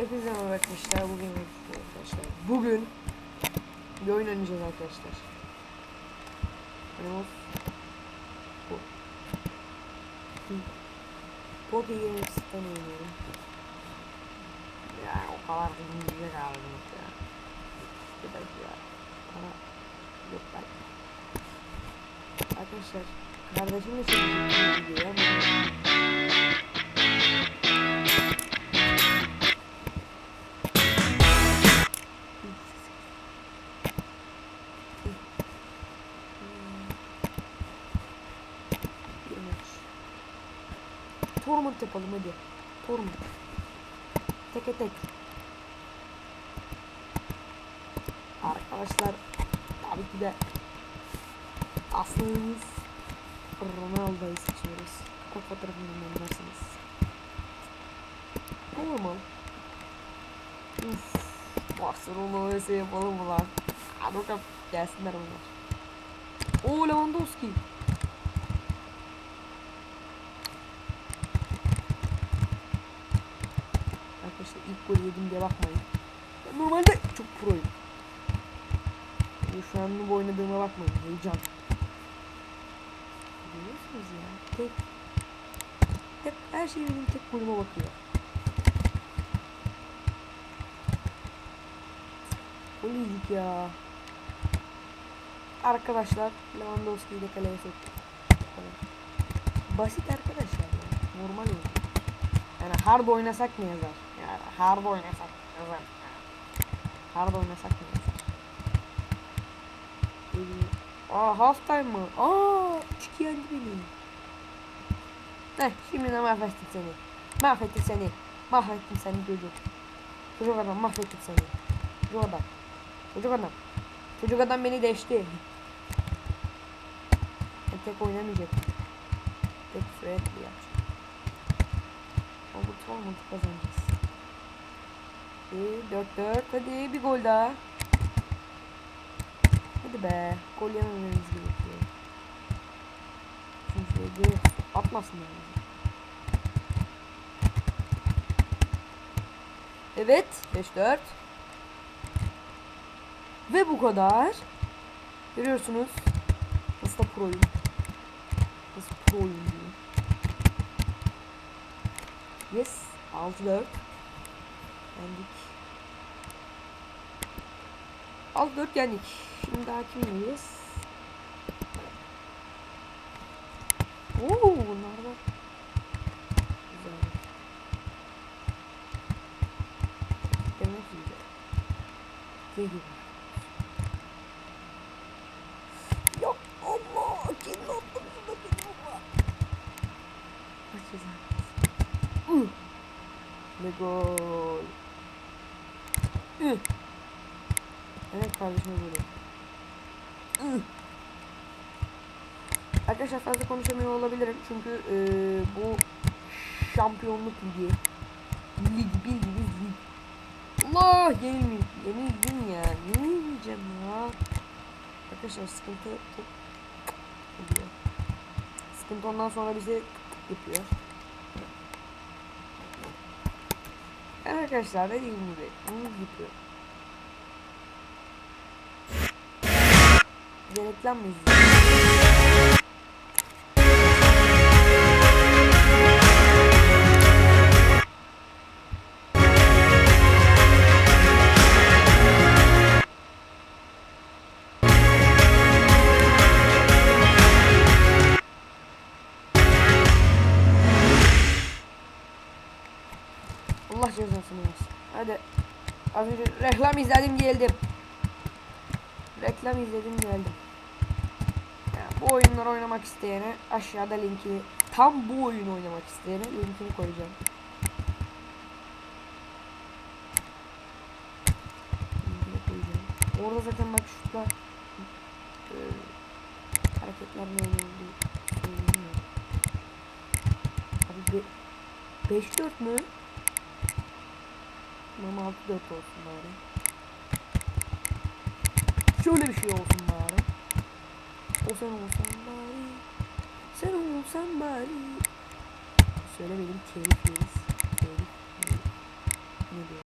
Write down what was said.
Hepinize merhaba arkadaşlar. Bugün arkadaşlar. Bugün bir oyun oynayacağız arkadaşlar. Animals. Bu. Poppy Games'ten oynuyorum. Ya o kadar da İngilizce kaldım ya. Bir dakika ya. Para yok belki. Arkadaşlar kardeşimle çekeceğim bir Tournament yapalım hadi. Tournament. Teke tek. Arkadaşlar tabii ki de aslımız Ronaldo'yu seçiyoruz. Kapak fotoğrafını anlarsınız. Normal. Uf. Barcelona vs yapalım mı lan? Hadi bakalım gelsinler onlar. Oo Lewandowski. Golü yedim diye bakmayın. Ben normalde çok proyum. Yani şu an bu oynadığıma bakmayın. Heyecan. Görüyorsunuz ya. Tek. Tek her şey benim tek golüme bakıyor. Gol yedik ya. Arkadaşlar Lewandowski'yi de kaleye kadar. Basit arkadaşlar ya. Normal oyun. Yani hard oynasak ne yazar? Hard oynasak yazar. Hard oynasak ne yazar? Aa half time mı? Aa 3-2 yendi beni. Heh şimdi de mahvettim seni. Mahvettim seni. Mahvettim seni çocuk. Çocuk adam mahvettim seni. Çocuk adam. Çocuk adam. Çocuk adam beni deşti. Ben tek oynamayacak. Tek friendly yapacak. Ama bu tournament kazanacağız. İyi 4-4 hadi bir gol daha. Hadi be gol yemememiz gerekiyor. Çünkü geri atmasınlar bizi. Evet 5-4 Ve bu kadar. Görüyorsunuz. Nasıl da proyum. Nasıl proyum diyeyim. Yes. 6-4. Yendik. 6-4 yendik. Şimdi daha kimleyiz? Oo bunlar da güzel. Demek. Ne gibi? Yok Allah kim attı bunu kim Allah. Kaç güzel. Uh. Uh. Evet kardeşime böyle. Arkadaşlar fazla konuşamıyor olabilirim çünkü eee, bu şampiyonluk ligi. Lig bildiğiniz lig. Allah yenilmeyeyim. Yenildim ya. Yenilmeyeceğim ya. Arkadaşlar sıkıntı çok. Sıkıntı ondan sonra bize yapıyor. Evet arkadaşlar dediğim gibi bunu yapıyor. De Allah cezasını versin. Hadi. Az önce reklam izledim geldim. Reklam izledim geldim. Yani bu oyunları oynamak isteyene aşağıda linkini tam bu oyunu oynamak isteyene linkini koyacağım. Linkini koyacağım. Orada zaten bak şutlar e, hareketler ne söyleniyor. Abi be, 5-4 mü? Ama 6-4 olsun bari. Şöyle bir şey olsun bari. O sen olsan bari. Sen olsan bari. Söylemedim telif yeriz. Ne diyor?